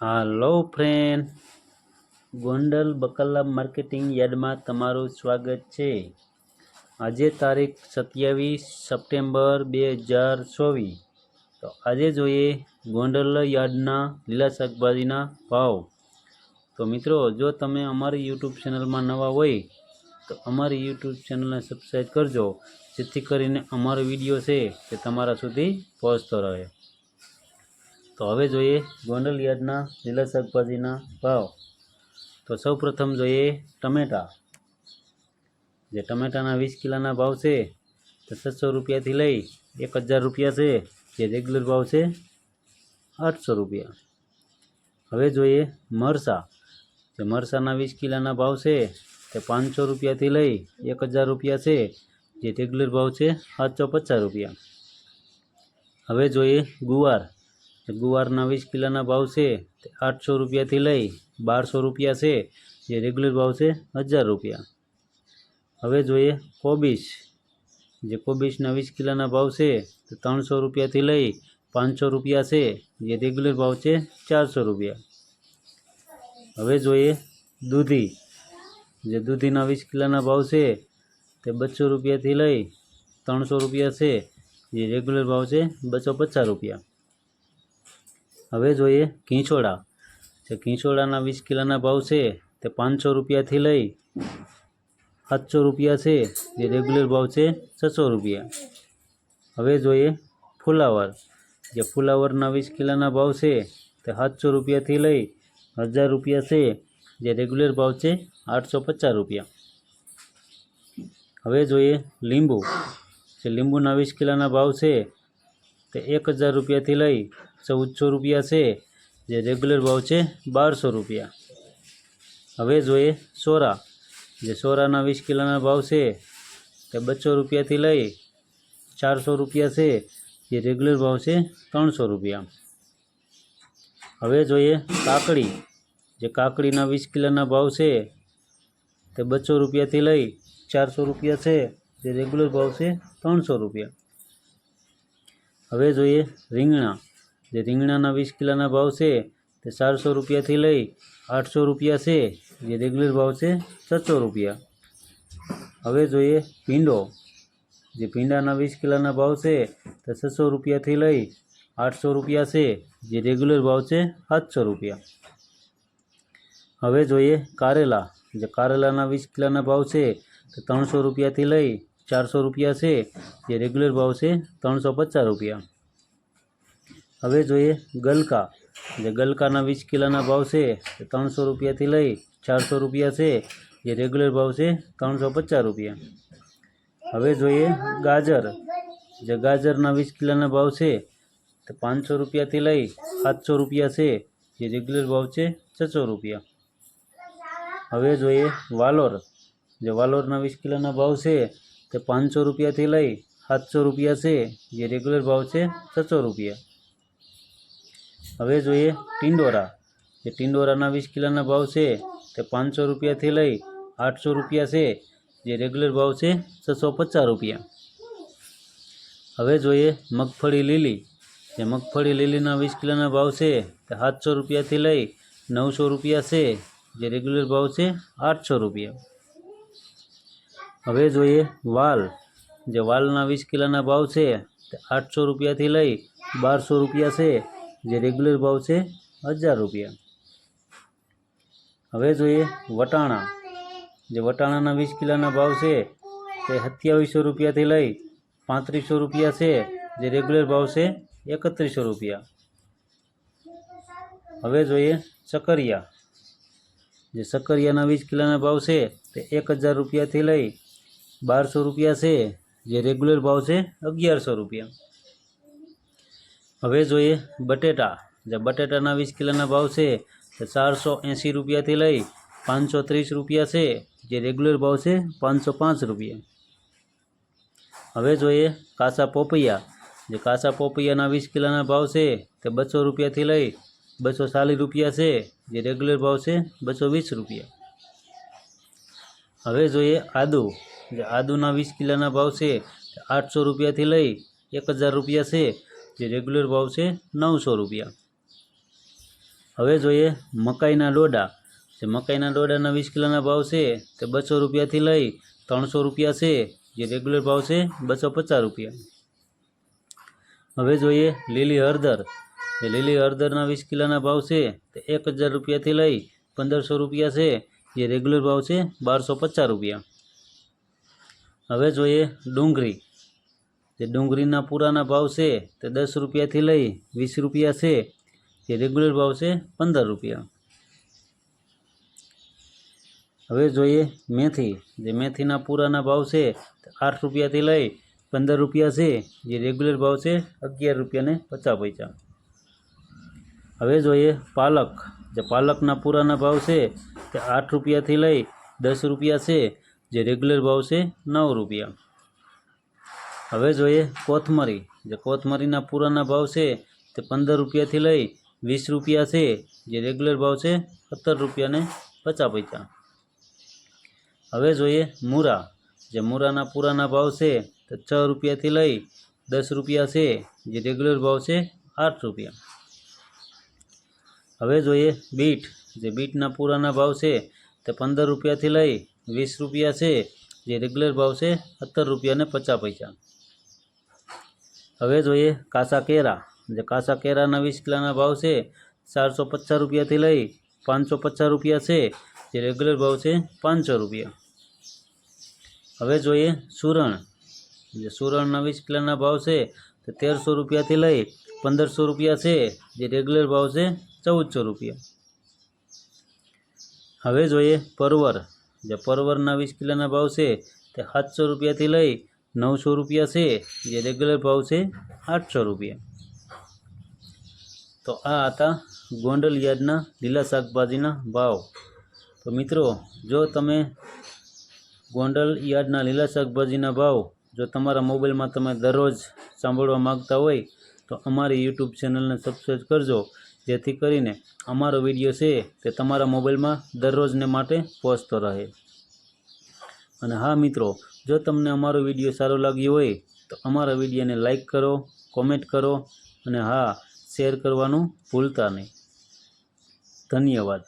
હાલો friend, Gondal બકલ્લા marketing યાર્ડમાં તમારું સ્વાગત છે. આજે તારીખ સત્યાવીસ સપ્ટેમ્બર બે હજાર ચોવીસ. તો આજે જોઈએ ગોંડલ યાર્ડના લીલા શાકભાજીના ભાવ. તો મિત્રો, જો તમે અમારી યુટ્યુબ ચેનલમાં નવા હોય, તો અમારી યુટ્યુબ ચેનલને સબસ્ક્રાઈબ કરજો, જેથી કરીને અમારો વીડિયો છે તે તમારા સુધી પહોંચતો રહે. તો હવે જોઈએ ગોંડલ યાર્ડના લીલા શાકભાજીના ભાવ. તો સૌ પ્રથમ જોઈએ ટમેટા. જે ટમેટાના વીસ કિલોના ભાવ છે, તો છસો રૂપિયાથી લઈ એક હજાર રૂપિયા છે, જે રેગ્યુલર ભાવ છે આઠસો રૂપિયા. હવે જોઈએ મરસા. જે મરસાના વીસ કિલોના ભાવ છે, તે પાંચસો રૂપિયાથી લઈ એક હજાર રૂપિયા છે, જે રેગ્યુલર ભાવ છે સાતસો પચાસ રૂપિયા. હવે જોઈએ ગુવાર. ગુવારના વીસ કિલોના ભાવ છે, તે આઠસો રૂપિયાથી લઈ બારસો રૂપિયા છે, જે રેગ્યુલર ભાવ છે, હજાર રૂપિયા. હવે જોઈએ કોબીજ. જે કોબીજના વીસ કિલોના ભાવ છે, તો ત્રણસો રૂપિયાથી લઈ પાંચસો રૂપિયા છે, જે રેગ્યુલર ભાવ છે, ચારસો રૂપિયા. હવે જોઈએ દૂધી. જે દૂધીના વીસ કિલોના ભાવ છે, તે બસો રૂપિયાથી લઈ ત્રણસો રૂપિયા છે, જે રેગ્યુલર ભાવ છે, બસો પચાસ રૂપિયા. હવે જોઈએ ઘીંચોળા જે ઘીંચોળાના વીસ કિલોના ભાવ છે, તે પાંચસો રૂપિયાથી લઈ સાતસો રૂપિયા છે, જે રેગ્યુલર ભાવ છે, છસો રૂપિયા. હવે જોઈએ ફુલાવર. જે ફુલાવરના વીસ કિલોના ભાવ છે, તે સાતસો રૂપિયાથી લઈ હજાર રૂપિયા છે, જે રેગ્યુલર ભાવ છે, આઠસો પચાસ રૂપિયા. હવે જોઈએ લીંબુ. જે લીંબુના વીસ કિલોના ભાવ છે તે એક હજાર રૂપિયાથી લઈ ચૌદસો રૂપિયા છે. જે રેગ્યુલર ભાવ છે બારસો રૂપિયા. હવે જોઈએ સોરા. જે સોરાના વીસ કિલોના ભાવ છે તે બસો રૂપિયાથી લઈ ચારસો રૂપિયા છે. જે રેગ્યુલર ભાવ છે ત્રણસો રૂપિયા. હવે જોઈએ કાકડી. જે કાકડીના વીસ કિલોના ભાવ છે તે બસો રૂપિયાથી લઈ ચારસો રૂપિયા છે. જે રેગ્યુલર ભાવ છે ત્રણસો રૂપિયા. હવે જોઈએ રીંગણા. જે રીંગણાના વીસ કિલોના ભાવ છે, તે ચારસો રૂપિયાથી લઈ આઠસો રૂપિયા છે. જે રેગ્યુલર ભાવ છે, છસો રૂપિયા. હવે જોઈએ ભીંડો. જે ભીંડાના વીસ કિલોના ભાવ છે, તે છસો રૂપિયાથી લઈ આઠસો રૂપિયા છે. જે રેગ્યુલર ભાવ છે, સાતસો રૂપિયા. હવે જોઈએ કારેલા. જે કારેલાના વીસ કિલોના ભાવ છે, તે ત્રણસો રૂપિયાથી લઈ ચારસો રૂપિયા છે, જે રેગ્યુલર ભાવ છે ત્રણસો પચાસ રૂપિયા. હવે જોઈએ ગલકા. જે ગલકાના વીસ કિલોના ભાવ છે તે ત્રણસો રૂપિયાથી લઈ ચારસો રૂપિયા છે, જે રેગ્યુલર ભાવ છે ત્રણસો પચાસ રૂપિયા. હવે જોઈએ ગાજર. જે ગાજરના વીસ કિલોના ભાવ છે, તે પાંચસો રૂપિયાથી લઈ સાતસો રૂપિયા છે, જે રેગ્યુલર ભાવ છે છસો રૂપિયા. હવે જોઈએ વાલોર. જે વાલોરના વીસ કિલોના ભાવ છે તે પાંચસો રૂપિયાથી લઈ સાતસો રૂપિયા છે જે રેગ્યુલર ભાવ છે છસો રૂપિયા હવે જોઈએ ટિંડોરા જે ટિંડોરાના વીસ કિલોના ભાવ છે તે પાંચસો રૂપિયાથી લઈ આઠસો રૂપિયા છે જે રેગ્યુલર ભાવ છે છસો પચાસ રૂપિયા હવે જોઈએ મગફળી લીલી જે મગફળી લીલીના વીસ કિલોના ભાવ છે તે સાતસો રૂપિયાથી લઈ નવસો રૂપિયા છે જે રેગ્યુલર ભાવ છે આઠસો રૂપિયા હવે જોઈએ વાલ. જે વાલના વીસ કિલોના ભાવ છે, તે આઠસો રૂપિયાથી લઈ બારસો રૂપિયા છે. જે રેગ્યુલર ભાવ છે, હજાર રૂપિયા. હવે જોઈએ વટાણા. જે વટાણાના વીસ કિલોના ભાવ છે, તે સત્યાવીસો રૂપિયાથી લઈ પાંત્રીસો રૂપિયા છે. જે રેગ્યુલર ભાવ છે, એકત્રીસો રૂપિયા. હવે જોઈએ સકરિયા જે સકરિયાના વીસ કિલોના ભાવ છે, તે એક હજાર રૂપિયાથી લઈ બારસો રૂપિયા છે, જે રેગ્યુલર ભાવ છે, અગિયારસો રૂપિયા. હવે જોઈએ બટેટા. જે બટેટાના વીસ કિલોના ભાવ છે, તો ચારસો એંસી રૂપિયાથી લઈ પાંચસો ત્રીસ રૂપિયા છે, જે રેગ્યુલર ભાવ છે, પાંચસો પાંચ રૂપિયા. હવે જોઈએ કાચા પોપૈયા. જે કાચા પોપૈયાના વીસ કિલોના ભાવ છે, તે બસો રૂપિયાથી લઈ બસો ચાલીસ રૂપિયા છે, જે રેગ્યુલર ભાવ છે, બસો વીસ રૂપિયા. હવે જોઈએ આદુ. જે આદુના વીસ કિલોના ભાવ છે, આઠસો રૂપિયાથી લઈ એક હજાર રૂપિયા છે, જે રેગ્યુલર ભાવ છે, નવસો રૂપિયા. હવે જોઈએ મકાઈના ડોડા જે મકાઈના ડોડાના વીસ કિલોના ભાવ છે, તે બસો રૂપિયાથી લઈ ત્રણસો રૂપિયા છે, જે રેગ્યુલર ભાવ છે, બસો પચાસ રૂપિયા. હવે જોઈએ લીલી હળદર. જે લીલી હળદરના વીસ કિલોના ભાવ છે, તે એક હજાર રૂપિયાથી લઈ પંદરસો રૂપિયા છે, જે રેગ્યુલર ભાવ છે, બારસો પચાસ રૂપિયા. હવે જોઈએ ડુંગળી. જે ડુંગળીના પૂરાના ભાવ છે તે દસ રૂપિયાથી લઈ વીસ રૂપિયા છે. જે રેગ્યુલર ભાવ છે પંદર રૂપિયા. હવે જોઈએ મેથી. જે મેથીના પૂરાના ભાવ છે આઠ રૂપિયાથી લઈ પંદર રૂપિયા છે. જે રેગ્યુલર ભાવ છે અગિયાર રૂપિયાને પચાસ પૈસા. હવે જોઈએ પાલક. જે પાલકના પૂરાના ભાવ છે તે આઠ રૂપિયાથી લઈ દસ રૂપિયા છે. જે રેગ્યુલર ભાવ છે નવ રૂપિયા. હવે જોઈએ કોથમરી. જે કોથમરીના પૂરાના ભાવ છે તે પંદર રૂપિયાથી લઈ વીસ રૂપિયા છે. જે રેગ્યુલર ભાવ છે સત્તર રૂપિયાને પચાસ પૈસા. હવે જોઈએ મૂરા. જે મૂરાના પૂરાના ભાવ છે તે છ રૂપિયાથી લઈ દસ રૂપિયા છે. જે રેગ્યુલર ભાવ છે આઠ રૂપિયા. હવે જોઈએ બીટ. જે બીટના પૂરાના ભાવ છે તે પંદર રૂપિયાથી લઈ વીસ રૂપિયા છે, જે રેગ્યુલર ભાવ છે, સત્તર રૂપિયાને પચાસ પૈસા. હવે જોઈએ કાસા કેરા. જે કાસા કેરાના વીસ કિલોના ભાવ છે, ચારસો પચાસ રૂપિયાથી લઈ પાંચસો પચાસ રૂપિયા છે, જે રેગ્યુલર ભાવ છે, પાંચસો રૂપિયા. હવે જોઈએ સુરણ. જે સુરણના વીસ કિલોના ભાવ છે, તે તેરસો રૂપિયાથી લઈ પંદરસો રૂપિયા છે, જે રેગ્યુલર ભાવ છે, ચૌદસો રૂપિયા. હવે જોઈએ પરવર. જે પરવરના વીસ કિલોના ભાવ છે તે સાતસો રૂપિયાથી લઈ નવસો રૂપિયા છે, જે રેગ્યુલર ભાવ છે આઠસો રૂપિયા. તો આ હતા ગોંડલ યાર્ડના લીલા શાકભાજીના ભાવ. તો મિત્રો, જો તમે ગોંડલ યાર્ડના લીલા શાકભાજીના ભાવ જો તમારા મોબાઈલમાં તમે દરરોજ સાંભળવા માગતા હોય, તો અમારી યુટ્યુબ ચેનલને સબસ્ક્રાઈબ કરજો. જેથી કરીને અમારો વીડિયો છે તે તમારા મોબાઈલમાં દરરોજને માટે પહોંચતો રહે. અને હા મિત્રો, જો તમને અમારો વીડિયો સારો લાગ્યો હોય, તો અમારા વિડીયોને લાઈક કરો, કોમેન્ટ કરો, અને હા, શેર કરવાનું ભૂલતા નહીં. ધન્યવાદ.